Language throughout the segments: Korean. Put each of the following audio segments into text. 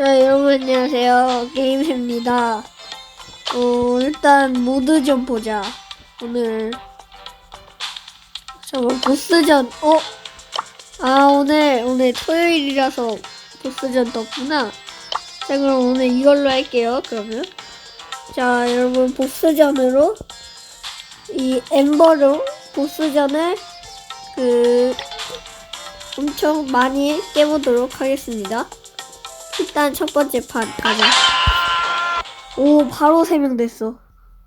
자, 여러분 안녕하세요. 게임입니다. 어, 일단 모드 좀 보자. 오늘 잠깐 보스전. 어? 아, 오늘 오늘 토요일이라서 보스전 떴구나. 자, 그럼 오늘 이걸로 할게요. 그러면 자, 여러분 보스전으로 이 엠버로 보스전을 그 엄청 많이 깨보도록 하겠습니다. 일단 첫 번째 판 가자. 오 바로 세 명 됐어.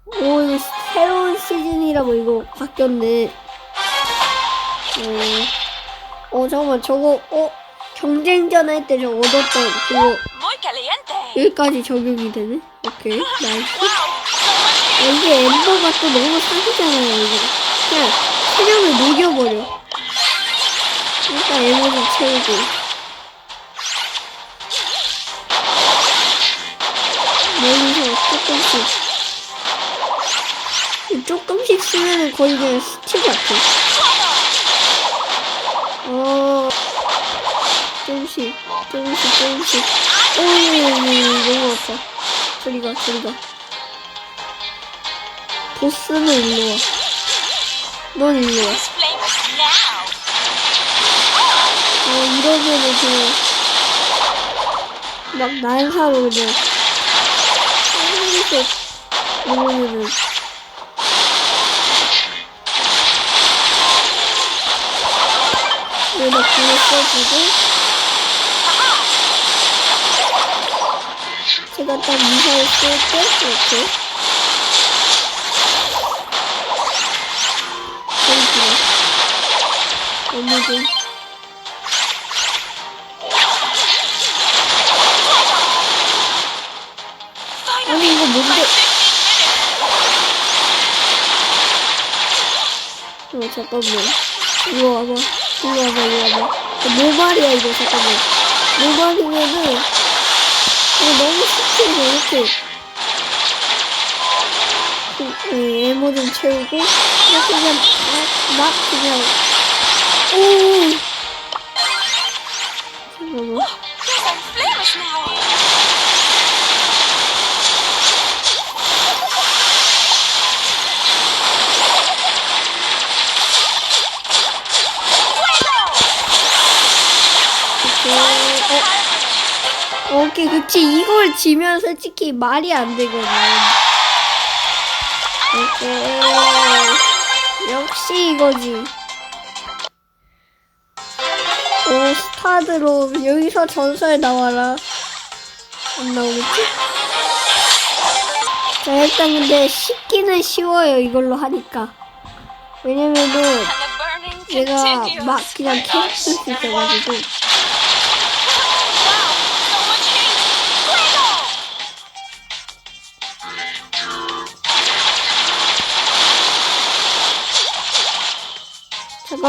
오 이거 시- 새로운 시즌이라고 이거 바뀌었네. 어, 어 잠깐만 저거 어 경쟁전 할 때 저 얻었던 그거. 여기까지 적용이 되네. 오케이 나이스. 어, 이게 엠버가 또 너무 사기잖아요 이거. 그냥 세 명을 녹여버려. 일단 좀 채우고. 여기서 조금씩 이 조금씩 쓰면은 거의 그냥 스틸 같아. 어 조금씩 조금씩 조금씩. 오이 너무 아파. 저리가 저리가. 보스는 일로 와. 넌 일로 와. These flavors now. 어 이러면은 그냥 막 난사로 그냥 이렇게 이거를 얘가 뒤에 써주고. 제가 딱 미사일 쓸때? 이렇게. 여기 들어. 오늘 좀 뭔데? 어 잠깐만. 이거 와봐. 이거 와봐 이거 와봐. 어, 모발이야 이거. 잠깐만. 모발이면은 이거 너무 스킬이 이렇게. 그, 예, 에모 좀 채우고 이렇게 그냥 막, 막 그냥. 오 오케이 그치. 이걸 지면 솔직히 말이 안 되거든. 오케이. 역시 이거지. 오 스타드로 여기서 전설 나와라. 안 나오겠지? 자 일단 근데 쉽기는 쉬워요 이걸로 하니까. 왜냐면은 얘가. 막 그냥 캐릭터 쓸수 있어가지고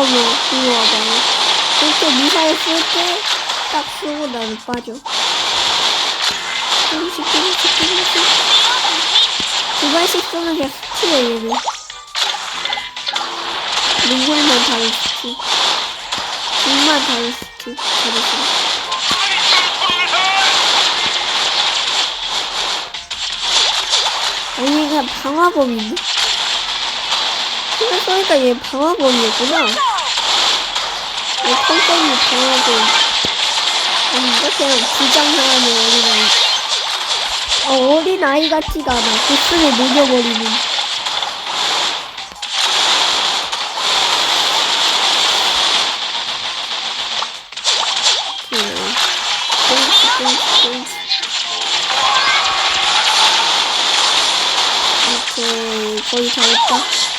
이리 와봐 그렇게 미사일 쓸때 딱 쓰고 나는 빠져. 조금씩 조금씩 조금씩 두 발씩 쏘면 그냥 스치네 얘는 눈물만 다른 스치 눈만 다른 잘했어 아니 그냥 방화범인데? 생각해보니까 얘 방화범이었구나 왜 똥똥이 보여도 아니 이렇게 불장난하는 어린아이. 어, 어린아이 같지가 않아. 고통에 녹여버리는. 음. 이렇게 거의 다 했다.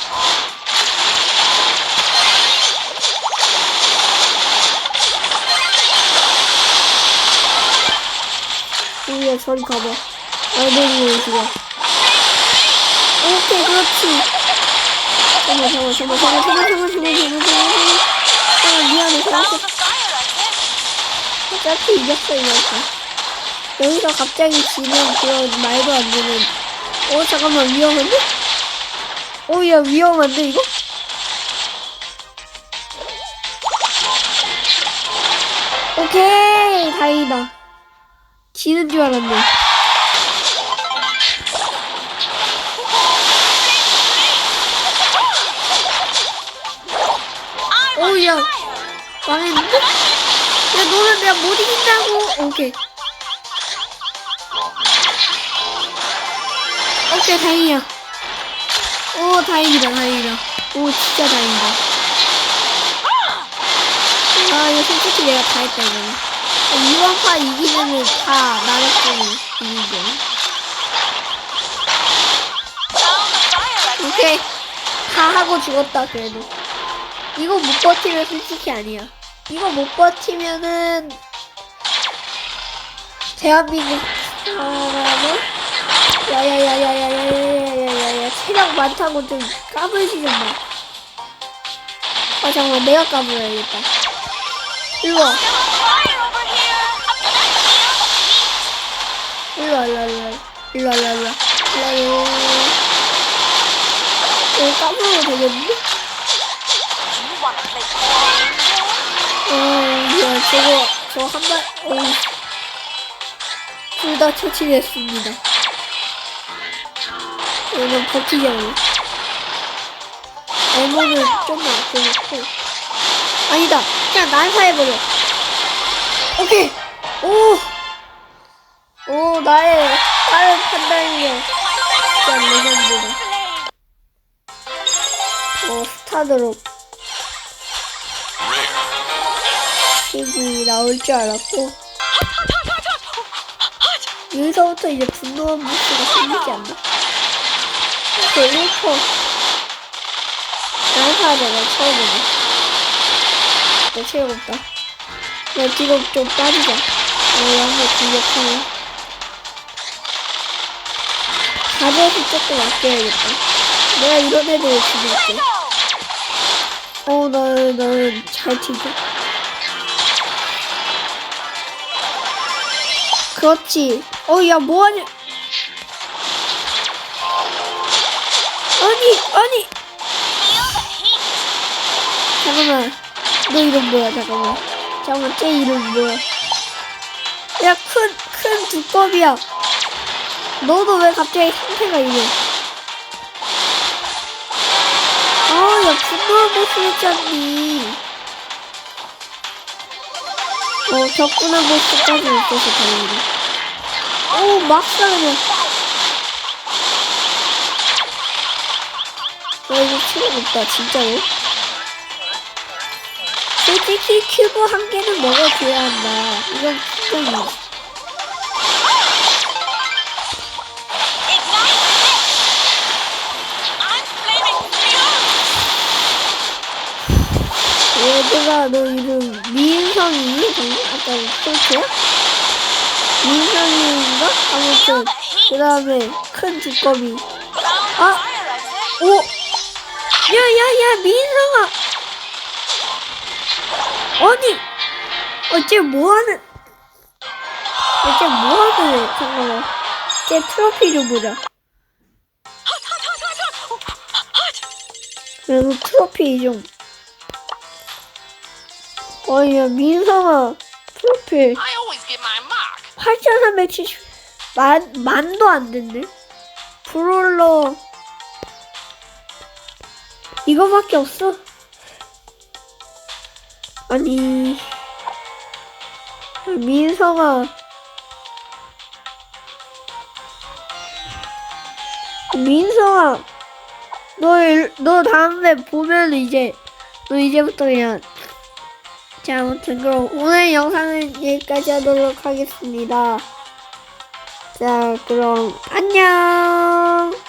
저리 가봐 알베리 오지가 오케이 그렇지 잠깐만 잠깐만 잠깐만 잠깐만 잠깐만 잠깐만 잠깐만 잠깐만 잠깐만 미안해 잘했어. 어차피 이겼어 이겼어 여기서 갑자기 지는 그런 말도 안 되는 어 잠깐만 위험한데? 어야 위험한데 이거? 오케이 다행이다 지는 줄 알았네. On yeah. fire. 망했는데? 야, 너는 내가 못 이긴다고. 오케이. 오케이, 다행이야. 오, 다행이다, 다행이다. 오, 진짜 다행이다. 아, 이거 솔직히 내가 다 했다, 이거는. 이번 판 이기면은 다 fire exit. 오케이. 다 하고 죽었다, 그래도. 이거 못 버티면 솔직히 아니야. 이거 못 버티면은, 대한민국 사람은, 야야야야야야야야야야, 체력 많다고 좀 까불지 좀 마. 아, 잠깐만, 내가 까불어야겠다. 일로 일로 와, 일로 와, 일로 와, 일로 와, 일로 와, 일로 와, wanna play games? 어, 야, 저거, 저한 발, 어우. 둘다 처치됐습니다. 이건 버티지 않아. 에모는 좀만 아껴놓고. 아니다. 그냥 난사해버려. 오케이. 오! 오, 나의 빠른 판단력. 진짜 레전드다. 어, 스타드롭. 힘이 나올 줄 알았고 여기서부터 이제 분노한 모습가 생기지 않나? 그 1퍼 난사하잖아 처음에는 내 체력 없다 야 뒤로 좀 빠지자 어 양보 공격하네 가져서 조금 아껴야겠다 내가 이런 애들 죽일게 어 나는 나는 잘 튀겨 그렇지. 어, 야, 뭐하냐. 아니, 아니. 잠깐만. 너 이름 뭐야, 잠깐만. 잠깐만, 쟤 이름 뭐야. 야, 큰, 큰 두꺼비야. 너도 왜 갑자기 상태가 이래? 아, 야, 분노한 모습 했잖니. 어, 격분한 모습까지 있어서 다행이다. 오, 그냥. 나 이거 필요 없다, 진짜로. 솔직히 큐브 한 개는 먹어줘야 한다. 이건 기본이. Ignite 얘들아, 너 이름? 방금 아까 꼴찌야? 민성이인가? 아무튼, 그 다음에 큰 두꺼비. Exit. 오! 야, 야, 야, 민성아! 아니! 어째 뭐하는, 어째 뭐하는, 잠깐만. 쟤 트로피 좀 보자. 그래도 트로피 좀. 어이, 야, 민성아. mark. 8,370. 만, 만도 안 됐네. 브롤러. 이거밖에 없어? 아니. 민성아. 민성아. 너, 일- 너 다음에 보면 이제, 너 이제부터 그냥. 자, 아무튼 그럼 오늘 영상은 여기까지 하도록 하겠습니다. 자, 그럼 안녕.